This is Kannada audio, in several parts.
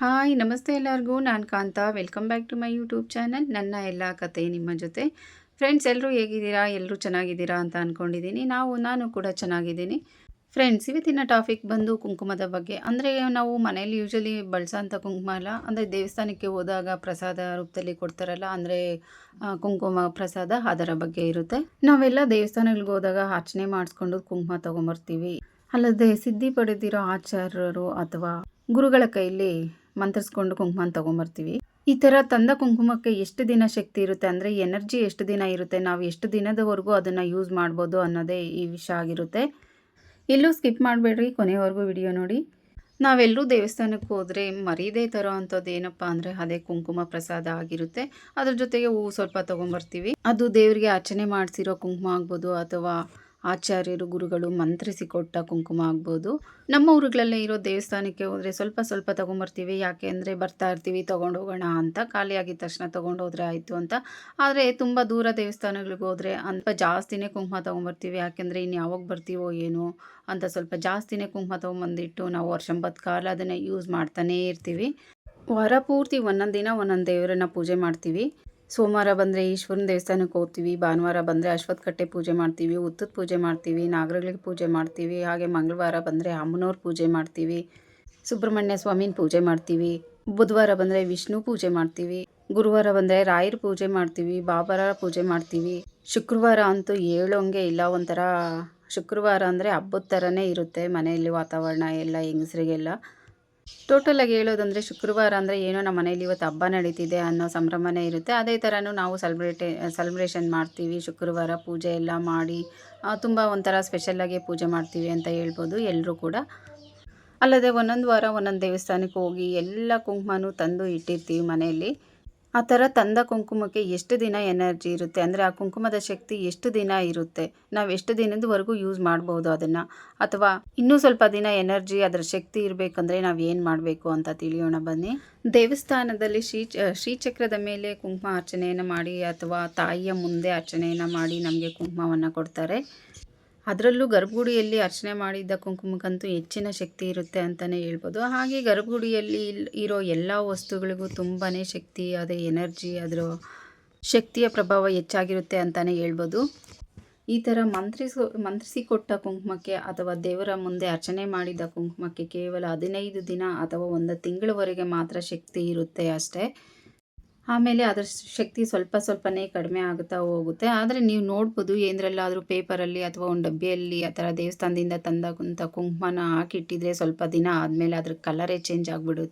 ಹಾಯ್, ನಮಸ್ತೆ ಎಲ್ಲರಿಗೂ. ನಾನು Kanta. Welcome back to my YouTube channel ನನ್ನ ಎಲ್ಲ ಕತೆ ನಿಮ್ಮ ಜೊತೆ. ಫ್ರೆಂಡ್ಸ್ ಎಲ್ಲರೂ ಹೇಗಿದ್ದೀರಾ? ಎಲ್ಲರೂ ಚೆನ್ನಾಗಿದ್ದೀರಾ ಅಂತ ಅಂದ್ಕೊಂಡಿದ್ದೀನಿ ನಾವು, ನಾನು ಕೂಡ ಚೆನ್ನಾಗಿದ್ದೀನಿ. ಫ್ರೆಂಡ್ಸ್ ಇವತ್ತಿನ ಟಾಪಿಕ್ ಬಂದು ಕುಂಕುಮದ ಬಗ್ಗೆ. ಅಂದರೆ, ನಾವು ಮನೇಲಿ ಯೂಶಲಿ ಬಳಸೋಂಥ ಕುಂಕುಮ ಅಲ್ಲ. ಅಂದರೆ, ದೇವಸ್ಥಾನಕ್ಕೆ ಹೋದಾಗ ಪ್ರಸಾದ ರೂಪದಲ್ಲಿ ಕೊಡ್ತಾರಲ್ಲ, ಅಂದರೆ ಕುಂಕುಮ ಪ್ರಸಾದ ಅದರ ಬಗ್ಗೆ ಇರುತ್ತೆ. ನಾವೆಲ್ಲ ದೇವಸ್ಥಾನಗಳಿಗೆ ಹೋದಾಗ ಅರ್ಚನೆ ಮಾಡಿಸ್ಕೊಂಡು ಕುಂಕುಮ ತೊಗೊಂಬರ್ತೀವಿ. ಅಲ್ಲದೆ ಸಿದ್ಧಿ ಪಡೆದಿರೋ ಆಚಾರ್ಯರು ಅಥವಾ ಗುರುಗಳ ಕೈಲಿ ಮಂತ್ರಿಸ್ಕೊಂಡು ಕುಂಕುಮ ತೊಗೊಂಬರ್ತೀವಿ. ಈ ಥರ ತಂದ ಕುಂಕುಮಕ್ಕೆ ಎಷ್ಟು ದಿನ ಶಕ್ತಿ ಇರುತ್ತೆ ಅಂದರೆ ಎನರ್ಜಿ ಎಷ್ಟು ದಿನ ಇರುತ್ತೆ, ನಾವು ಎಷ್ಟು ದಿನದವರೆಗೂ ಅದನ್ನು ಯೂಸ್ ಮಾಡ್ಬೋದು ಅನ್ನೋದೇ ಈ ವಿಷಯ ಆಗಿರುತ್ತೆ. ಎಲ್ಲೂ ಸ್ಕಿಪ್ ಮಾಡಬೇಡ್ರಿ, ಕೊನೆವರೆಗೂ ವಿಡಿಯೋ ನೋಡಿ. ನಾವೆಲ್ಲರೂ ದೇವಸ್ಥಾನಕ್ಕೆ ಹೋದರೆ ಮರೀದೇ ತರೋ ಅಂಥದ್ದು ಏನಪ್ಪ ಅಂದರೆ ಅದೇ ಕುಂಕುಮ ಪ್ರಸಾದ ಆಗಿರುತ್ತೆ. ಅದ್ರ ಜೊತೆಗೆ ಹೂವು ಸ್ವಲ್ಪ ತೊಗೊಂಬರ್ತೀವಿ. ಅದು ದೇವರಿಗೆ ಅರ್ಚನೆ ಮಾಡಿಸಿರೋ ಕುಂಕುಮ ಆಗ್ಬೋದು ಅಥವಾ ಆಚಾರ್ಯರು, ಗುರುಗಳು ಮಂತ್ರಿಸಿ ಕೊಟ್ಟ ಕುಂಕುಮ ಆಗ್ಬೋದು. ನಮ್ಮ ಊರುಗಳಲ್ಲೇ ಇರೋ ದೇವಸ್ಥಾನಕ್ಕೆ ಹೋದರೆ ಸ್ವಲ್ಪ ಸ್ವಲ್ಪ ತೊಗೊಂಬರ್ತೀವಿ. ಯಾಕೆ ಅಂದರೆ ಬರ್ತಾ ಇರ್ತೀವಿ ತೊಗೊಂಡು ಹೋಗೋಣ ಅಂತ. ಖಾಲಿಯಾಗಿದ್ದ ತಕ್ಷಣ ತೊಗೊಂಡು ಹೋದರೆ ಆಯಿತು ಅಂತ. ಆದರೆ ತುಂಬ ದೂರ ದೇವಸ್ಥಾನಗಳಿಗೆ ಹೋದರೆ ಅಂತ ಜಾಸ್ತಿನೇ ಕುಂಕುಮ ತೊಗೊಂಬರ್ತೀವಿ. ಯಾಕೆಂದರೆ ಇನ್ನು ಯಾವಾಗ ಬರ್ತೀವೋ ಏನೋ ಅಂತ ಸ್ವಲ್ಪ ಜಾಸ್ತಿನೇ ಕುಂಕುಮ ತೊಗೊಂಬಂದಿಟ್ಟು ನಾವು ವರ್ಷಂಬತ್ತು ಕಾಲ ಅದನ್ನು ಯೂಸ್ ಮಾಡ್ತಾನೇ ಇರ್ತೀವಿ. ವಾರ ಪೂರ್ತಿ ಒಂದೊಂದು ದಿನ ಒಂದೊಂದು ದೇವರನ್ನ ಪೂಜೆ ಮಾಡ್ತೀವಿ. ಸೋಮವಾರ ಬಂದರೆ ಈಶ್ವರನ ದೇವಸ್ಥಾನಕ್ಕೆ ಹೋಗ್ತೀವಿ, ಭಾನುವಾರ ಬಂದರೆ ಅಶ್ವತ್ಥ ಕಟ್ಟೆ ಪೂಜೆ ಮಾಡ್ತೀವಿ ಉತ್ತದ ಪೂಜೆ ಮಾಡ್ತೀವಿ, ನಾಗರಗಳಿಗೆ ಪೂಜೆ ಮಾಡ್ತೀವಿ, ಹಾಗೆ ಮಂಗಳವಾರ ಬಂದರೆ ಅಮ್ಮನವ್ರ ಪೂಜೆ ಮಾಡ್ತೀವಿ, ಸುಬ್ರಹ್ಮಣ್ಯ ಸ್ವಾಮಿನ ಪೂಜೆ ಮಾಡ್ತೀವಿ, ಬುಧವಾರ ಬಂದರೆ ವಿಷ್ಣು ಪೂಜೆ ಮಾಡ್ತೀವಿ, ಗುರುವಾರ ಬಂದರೆ ರಾಯರ ಪೂಜೆ ಮಾಡ್ತೀವಿ, ಬಾಬರ ಪೂಜೆ ಮಾಡ್ತೀವಿ. ಶುಕ್ರವಾರ ಅಂತೂ ಹೇಳೋಂಗೆ ಇಲ್ಲ, ಒಂಥರ ಶುಕ್ರವಾರ ಅಂದರೆ ಹಬ್ಬದ ಥರನೇ ಇರುತ್ತೆ ಮನೆಯಲ್ಲಿ ವಾತಾವರಣ ಎಲ್ಲ ಹೆಂಗಸ್ರಿಗೆಲ್ಲ. ಟೋಟಲಾಗಿ ಹೇಳೋದಂದರೆ ಶುಕ್ರವಾರ ಅಂದರೆ ಏನೋ ನಮ್ಮ ಮನೇಲಿ ಇವತ್ತು ಹಬ್ಬ ನಡೀತಿದೆ ಅನ್ನೋ ಸಂಭ್ರಮನೇ ಇರುತ್ತೆ. ಅದೇ ಥರನೂ ನಾವು ಸೆಲೆಬ್ರೇಟ್ ಸೆಲೆಬ್ರೇಷನ್ ಮಾಡ್ತೀವಿ. ಶುಕ್ರವಾರ ಪೂಜೆ ಎಲ್ಲ ಮಾಡಿ ತುಂಬ ಒಂಥರ ಸ್ಪೆಷಲ್ಲಾಗಿ ಪೂಜೆ ಮಾಡ್ತೀವಿ ಅಂತ ಹೇಳ್ಬೋದು ಎಲ್ಲರೂ ಕೂಡ. ಅಲ್ಲದೆ ಒಂದೊಂದು ವಾರ ಒಂದೊಂದು ದೇವಸ್ಥಾನಕ್ಕೆ ಹೋಗಿ ಎಲ್ಲ ಕುಂಕುಮನೂ ತಂದು ಇಟ್ಟಿರ್ತೀವಿ ಮನೆಯಲ್ಲಿ. ಆ ಥರ ತಂದ ಕುಂಕುಮಕ್ಕೆ ಎಷ್ಟು ದಿನ ಎನರ್ಜಿ ಇರುತ್ತೆ? ಅಂದರೆ ಆ ಕುಂಕುಮದ ಶಕ್ತಿ ಎಷ್ಟು ದಿನ ಇರುತ್ತೆ? ನಾವು ಎಷ್ಟು ದಿನದವರೆಗೂ ಯೂಸ್ ಮಾಡ್ಬೋದು ಅದನ್ನು? ಅಥವಾ ಇನ್ನೂ ಸ್ವಲ್ಪ ದಿನ ಎನರ್ಜಿ, ಅದರ ಶಕ್ತಿ ಇರಬೇಕಂದ್ರೆ ನಾವು ಏನು ಮಾಡಬೇಕು ಅಂತ ತಿಳಿಯೋಣ ಬನ್ನಿ. ದೇವಸ್ಥಾನದಲ್ಲಿ ಶ್ರೀ ಶ್ರೀಚಕ್ರದ ಮೇಲೆ ಕುಂಕುಮ ಅರ್ಚನೆಯನ್ನು ಮಾಡಿ ಅಥವಾ ತಾಯಿಯ ಮುಂದೆ ಅರ್ಚನೆಯನ್ನು ಮಾಡಿ ನಮಗೆ ಕುಂಕುಮವನ್ನು ಕೊಡ್ತಾರೆ. ಅದರಲ್ಲೂ ಗರ್ಭಗುಡಿಯಲ್ಲಿ ಅರ್ಚನೆ ಮಾಡಿದ್ದ ಕುಂಕುಮಕ್ಕಂತೂ ಹೆಚ್ಚಿನ ಶಕ್ತಿ ಇರುತ್ತೆ ಅಂತಲೇ ಹೇಳ್ಬೋದು. ಹಾಗೆ ಗರ್ಭಗುಡಿಯಲ್ಲಿ ಇರೋ ಎಲ್ಲ ವಸ್ತುಗಳಿಗೂ ತುಂಬಾ ಶಕ್ತಿ, ಅದೇ ಎನರ್ಜಿ, ಅದರ ಶಕ್ತಿಯ ಪ್ರಭಾವ ಹೆಚ್ಚಾಗಿರುತ್ತೆ ಅಂತಲೇ ಹೇಳ್ಬೋದು. ಈ ಥರ ಮಂತ್ರಿಸೋ ಮಂತ್ರಿಸಿ ಕೊಟ್ಟ ಕುಂಕುಮಕ್ಕೆ ಅಥವಾ ದೇವರ ಮುಂದೆ ಅರ್ಚನೆ ಮಾಡಿದ ಕುಂಕುಮಕ್ಕೆ ಕೇವಲ ಹದಿನೈದು ದಿನ ಅಥವಾ ಒಂದು ತಿಂಗಳವರೆಗೆ ಮಾತ್ರ ಶಕ್ತಿ ಇರುತ್ತೆ ಅಷ್ಟೇ. ಆಮೇಲೆ ಅದರ ಶಕ್ತಿ ಸ್ವಲ್ಪ ಸ್ವಲ್ಪನೇ ಕಡಿಮೆ ಆಗುತ್ತಾ ಹೋಗುತ್ತೆ. ಆದರೆ ನೀವು ನೋಡ್ಬೋದು ಏನರಲ್ಲಾದರೂ ಪೇಪರಲ್ಲಿ ಅಥವಾ ಒಂದು ಡಬ್ಬಿಯಲ್ಲಿ ಆ ಥರ ದೇವಸ್ಥಾನದಿಂದ ತಂದಾಗುಂಥ ಕುಂಕುಮನ ಹಾಕಿಟ್ಟಿದ್ರೆ ಸ್ವಲ್ಪ ದಿನ ಆದಮೇಲೆ ಅದ್ರ ಕಲರೇ ಚೇಂಜ್ ಆಗಿಬಿಡು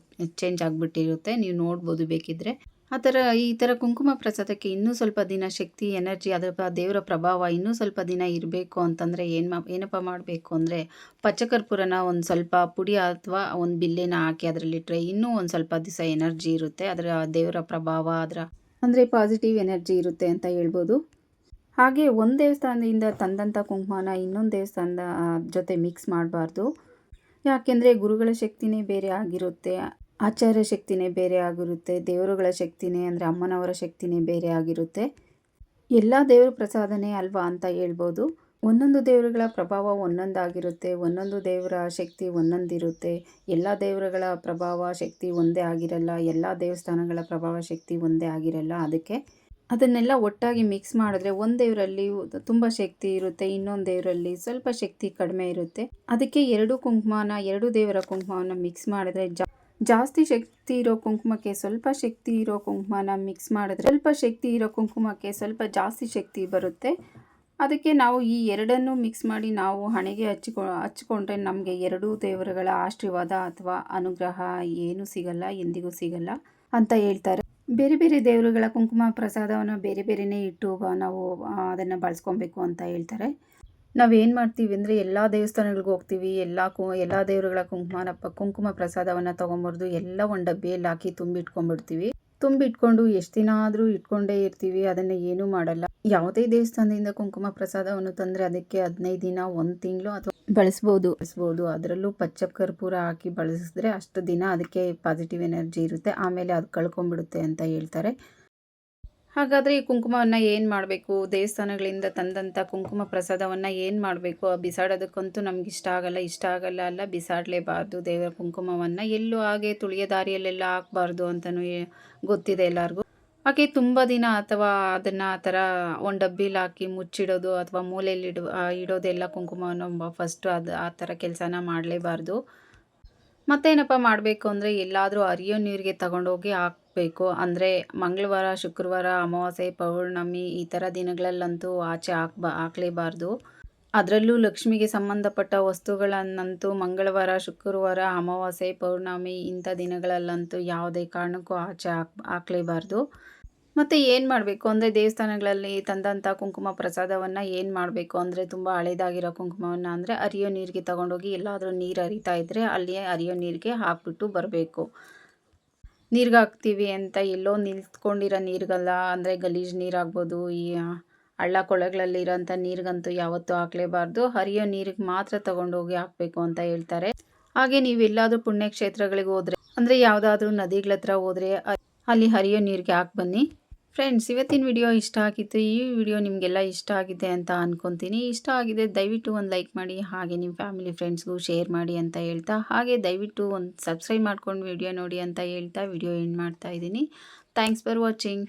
ಚೇಂಜ್ ಆಗಿಬಿಟ್ಟಿರುತ್ತೆ. ನೀವು ನೋಡ್ಬೋದು ಬೇಕಿದ್ದರೆ ಆ ಥರ ಈ ಥರ ಕುಂಕುಮ ಪ್ರಸಾದಕ್ಕೆ ಇನ್ನೂ ಸ್ವಲ್ಪ ದಿನ ಶಕ್ತಿ, ಎನರ್ಜಿ, ಅದರ ದೇವರ ಪ್ರಭಾವ ಇನ್ನೂ ಸ್ವಲ್ಪ ದಿನ ಇರಬೇಕು ಅಂತಂದರೆ ಏನು ಮಾ, ಏನಪ್ಪ ಮಾಡಬೇಕು ಅಂದರೆ ಪಚ್ಚಕರ್ಪೂರನ ಒಂದು ಸ್ವಲ್ಪ ಪುಡಿ ಅಥವಾ ಒಂದು ಬಿಲ್ಲೆನ ಹಾಕಿ ಅದರಲ್ಲಿಟ್ಟರೆ ಇನ್ನೂ ಒಂದು ಸ್ವಲ್ಪ ದಿವಸ ಎನರ್ಜಿ ಇರುತ್ತೆ. ಅದರ ದೇವರ ಪ್ರಭಾವ, ಅದರ ಅಂದರೆ ಪಾಸಿಟಿವ್ ಎನರ್ಜಿ ಇರುತ್ತೆ ಅಂತ ಹೇಳ್ಬೋದು. ಹಾಗೆ ಒಂದು ದೇವಸ್ಥಾನದಿಂದ ತಂದಂಥ ಕುಂಕುಮನ ಇನ್ನೊಂದು ದೇವಸ್ಥಾನದ ಜೊತೆ ಮಿಕ್ಸ್ ಮಾಡಬಾರ್ದು. ಯಾಕೆಂದರೆ ಗುರುಗಳ ಶಕ್ತಿನೇ ಬೇರೆ ಆಗಿರುತ್ತೆ. ಆಚಾರ್ಯ ಶಕ್ತಿನೇ ಬೇರೆ ಆಗಿರುತ್ತೆ, ದೇವರುಗಳ ಶಕ್ತಿನೇ ಅಂದರೆ ಅಮ್ಮನವರ ಶಕ್ತಿನೇ ಬೇರೆ ಆಗಿರುತ್ತೆ. ಎಲ್ಲ ದೇವರ ಪ್ರಸಾದನೇ ಅಲ್ವಾ ಅಂತ ಹೇಳ್ಬೋದು. ಒಂದೊಂದು ದೇವರುಗಳ ಪ್ರಭಾವ ಒಂದೊಂದಾಗಿರುತ್ತೆ, ಒಂದೊಂದು ದೇವರ ಶಕ್ತಿ ಒಂದೊಂದಿರುತ್ತೆ. ಎಲ್ಲ ದೇವರುಗಳ ಪ್ರಭಾವ ಶಕ್ತಿ ಒಂದೇ ಆಗಿರಲ್ಲ, ಎಲ್ಲ ದೇವಸ್ಥಾನಗಳ ಪ್ರಭಾವ ಶಕ್ತಿ ಒಂದೇ ಆಗಿರಲ್ಲ. ಅದಕ್ಕೆ ಅದನ್ನೆಲ್ಲ ಒಟ್ಟಾಗಿ ಮಿಕ್ಸ್ ಮಾಡಿದ್ರೆ ಒಂದು ದೇವರಲ್ಲಿ ತುಂಬ ಶಕ್ತಿ ಇರುತ್ತೆ, ಇನ್ನೊಂದು ದೇವರಲ್ಲಿ ಸ್ವಲ್ಪ ಶಕ್ತಿ ಕಡಿಮೆ ಇರುತ್ತೆ. ಅದಕ್ಕೆ ಎರಡು ಕುಂಕುಮನ, ಎರಡು ದೇವರ ಕುಂಕುಮವನ್ನು ಮಿಕ್ಸ್ ಮಾಡಿದ್ರೆ ಜಾ ಜಾಸ್ತಿ ಶಕ್ತಿ ಇರೋ ಕುಂಕುಮಕ್ಕೆ ಸ್ವಲ್ಪ ಶಕ್ತಿ ಇರೋ ಕುಂಕುಮನ ಮಿಕ್ಸ್ ಮಾಡಿದ್ರೆ ಸ್ವಲ್ಪ ಶಕ್ತಿ ಇರೋ ಕುಂಕುಮಕ್ಕೆ ಸ್ವಲ್ಪ ಜಾಸ್ತಿ ಶಕ್ತಿ ಬರುತ್ತೆ. ಅದಕ್ಕೆ ನಾವು ಈ ಎರಡನ್ನು ಮಿಕ್ಸ್ ಮಾಡಿ ನಾವು ಹಣೆಗೆ ಹಚ್ಚಿಕೊ ಹಚ್ಕೊಂಡ್ರೆ ನಮಗೆ ಎರಡೂ ದೇವರುಗಳ ಆಶೀರ್ವಾದ ಅಥವಾ ಅನುಗ್ರಹ ಏನು ಸಿಗಲ್ಲ, ಎಂದಿಗೂ ಸಿಗಲ್ಲ ಅಂತ ಹೇಳ್ತಾರೆ. ಬೇರೆ ಬೇರೆ ದೇವರುಗಳ ಕುಂಕುಮ ಪ್ರಸಾದವನ್ನು ಬೇರೆ ಬೇರೆನೇ ಇಟ್ಟು ನಾವು ಅದನ್ನು ಬಳಸ್ಕೊಬೇಕು ಅಂತ ಹೇಳ್ತಾರೆ. ನಾವೇನು ಮಾಡ್ತೀವಿ ಅಂದರೆ ಎಲ್ಲ ದೇವಸ್ಥಾನಗಳಿಗೆ ಹೋಗ್ತೀವಿ ಎಲ್ಲ ಕು ಎಲ್ಲ ದೇವರುಗಳ ಕುಂಕುಮನ ಕುಂಕುಮ ಪ್ರಸಾದವನ್ನು ತೊಗೊಂಬರ್ದು ಎಲ್ಲ ಒಂದು ಡಬ್ಬಿಯಲ್ಲಿ ಹಾಕಿ ತುಂಬಿಟ್ಕೊಂಡ್ಬಿಡ್ತೀವಿ. ತುಂಬಿಟ್ಕೊಂಡು ಎಷ್ಟು ದಿನ ಆದರೂ ಇಟ್ಕೊಂಡೇ ಇರ್ತೀವಿ ಅದನ್ನು ಏನೂ ಮಾಡಲ್ಲ. ಯಾವುದೇ ದೇವಸ್ಥಾನದಿಂದ ಕುಂಕುಮ ಪ್ರಸಾದವನ್ನು ತಂದರೆ ಅದಕ್ಕೆ ಹದಿನೈದು ದಿನ ಒಂದು ತಿಂಗಳು ಅಥವಾ ಬಳಸ್ಬೋದು. ಬಳಸ್ಬೋದು. ಅದರಲ್ಲೂ ಪಚ್ಚ ಕರ್ಪೂರ ಹಾಕಿ ಬಳಸಿದ್ರೆ ಅಷ್ಟು ದಿನ ಅದಕ್ಕೆ ಪಾಸಿಟಿವ್ ಎನರ್ಜಿ ಇರುತ್ತೆ ಆಮೇಲೆ ಅದು ಕಳ್ಕೊಂಡ್ಬಿಡುತ್ತೆ ಅಂತ ಹೇಳ್ತಾರೆ. ಹಾಗಾದರೆ ಈ ಕುಂಕುಮವನ್ನು ಏನು ಮಾಡಬೇಕು? ದೇವಸ್ಥಾನಗಳಿಂದ ತಂದಂಥ ಕುಂಕುಮ ಪ್ರಸಾದವನ್ನು ಏನು ಮಾಡಬೇಕು? ಆ ಬಿಸಾಡೋದಕ್ಕಂತೂ ನಮ್ಗೆ ಇಷ್ಟ ಆಗಲ್ಲ ಇಷ್ಟ ಆಗಲ್ಲ ಅಲ್ಲ, ಬಿಸಾಡಲೇಬಾರ್ದು ದೇವರ ಕುಂಕುಮವನ್ನು. ಎಲ್ಲೂ ಹಾಗೆ ತುಳಿಯ ದಾರಿಯಲ್ಲೆಲ್ಲ ಹಾಕ್ಬಾರ್ದು ಅಂತಲೂ ಗೊತ್ತಿದೆ ಎಲ್ಲರಿಗೂ. ಹಾಗೆ ತುಂಬ ದಿನ ಅಥವಾ ಅದನ್ನು ಆ ಥರ ಒಂದು ಡಬ್ಬಿಲಿ ಹಾಕಿ ಮುಚ್ಚಿಡೋದು ಅಥವಾ ಮೂಲೆಯಲ್ಲಿ ಇಡೋದೆಲ್ಲ ಕುಂಕುಮವನ್ನು ಫಸ್ಟು ಅದು ಆ ಥರ ಕೆಲಸನ ಮಾಡಲೇಬಾರ್ದು. ಮತ್ತೇನಪ್ಪ ಮಾಡಬೇಕು ಅಂದರೆ ಎಲ್ಲಾದರೂ ಅರಿಯೋ ನೀರಿಗೆ ತಗೊಂಡೋಗಿ ಹಾಕಬೇಕು. ಅಂದರೆ ಮಂಗಳವಾರ, ಶುಕ್ರವಾರ, ಅಮಾವಾಸ್ಯೆ, ಪೌರ್ಣಮಿ ಈ ಥರ ದಿನಗಳಲ್ಲಂತೂ ಆಚೆ ಹಾಕ್ಬಾ, ಹಾಕ್ಲೇಬಾರ್ದು. ಅದರಲ್ಲೂ ಲಕ್ಷ್ಮಿಗೆ ಸಂಬಂಧಪಟ್ಟ ವಸ್ತುಗಳನ್ನಂತೂ ಮಂಗಳವಾರ, ಶುಕ್ರವಾರ, ಅಮಾವಾಸ್ಯೆ, ಪೌರ್ಣಮಿ ಇಂಥ ದಿನಗಳಲ್ಲಂತೂ ಯಾವುದೇ ಕಾರಣಕ್ಕೂ ಆಚೆ ಹಾಕ್, ಹಾಕಲೇಬಾರ್ದು. ಮತ್ತು ಏನು ಮಾಡಬೇಕು? ಅಂದರೆ ದೇವಸ್ಥಾನಗಳಲ್ಲಿ ತಂದಂಥ ಕುಂಕುಮ ಪ್ರಸಾದವನ್ನು ಏನು ಮಾಡಬೇಕು? ಅಂದರೆ ತುಂಬ ಹಳೇದಾಗಿರೋ ಕುಂಕುಮವನ್ನು ಅಂದರೆ ಹರಿಯೋ ನೀರಿಗೆ ತಗೊಂಡೋಗಿ ಎಲ್ಲಾದರೂ ನೀರು ಹರಿತಾ ಇದ್ದರೆ ಅಲ್ಲಿಯೇ ಹರಿಯೋ ನೀರಿಗೆ ಹಾಕ್ಬಿಟ್ಟು ಬರಬೇಕು. ನೀರಿಗೆ ಹಾಕ್ತೀವಿ ಅಂತ ಎಲ್ಲೋ ನಿಂತ್ಕೊಂಡಿರೋ ನೀರಿಗಲ್ಲ, ಅಂದರೆ ಗಲೀಜು ನೀರಾಗ್ಬೋದು, ಈ ಹಳ್ಳ ಕೊಳಗಳಲ್ಲಿರೋಂಥ ನೀರಿಗಂತೂ ಯಾವತ್ತೂ ಹಾಕಲೇಬಾರ್ದು. ಹರಿಯೋ ನೀರಿಗೆ ಮಾತ್ರ ತಗೊಂಡೋಗಿ ಹಾಕಬೇಕು ಅಂತ ಹೇಳ್ತಾರೆ. ಹಾಗೆ ನೀವೆಲ್ಲಾದರೂ ಪುಣ್ಯಕ್ಷೇತ್ರಗಳಿಗೆ ಹೋದರೆ, ಅಂದರೆ ಯಾವುದಾದ್ರೂ ನದಿಗಳ ಹತ್ರ ಹೋದರೆ, ಅಲ್ಲಿ ಹರಿಯೋ ನೀರಿಗೆ ಹಾಕಿ ಬನ್ನಿ. ಫ್ರೆಂಡ್ಸ್ ಇವತ್ತಿನ ವಿಡಿಯೋ ಇಷ್ಟ ಆಗಿತ್ತು. ಈ ವಿಡಿಯೋ ನಿಮಗೆಲ್ಲ ಇಷ್ಟ ಆಗಿದೆ ಅಂತ ಅನ್ಕೊತೀನಿ. ಇಷ್ಟ ಆಗಿದೆ, ದಯವಿಟ್ಟು ಒಂದು ಲೈಕ್ ಮಾಡಿ, ಹಾಗೆ ನಿಮ್ಮ ಫ್ಯಾಮಿಲಿ ಫ್ರೆಂಡ್ಸ್ಗೂ ಶೇರ್ ಮಾಡಿ ಅಂತ ಹೇಳ್ತಾ, ಹಾಗೆ ದಯವಿಟ್ಟು ಒಂದು ಸಬ್ಸ್ಕ್ರೈಬ್ ಮಾಡ್ಕೊಂಡು ವಿಡಿಯೋ ನೋಡಿ ಅಂತ ಹೇಳ್ತಾ ವಿಡಿಯೋ ಎಂಡ್ ಮಾಡ್ತಾ ಇದ್ದೀನಿ. Thanks for watching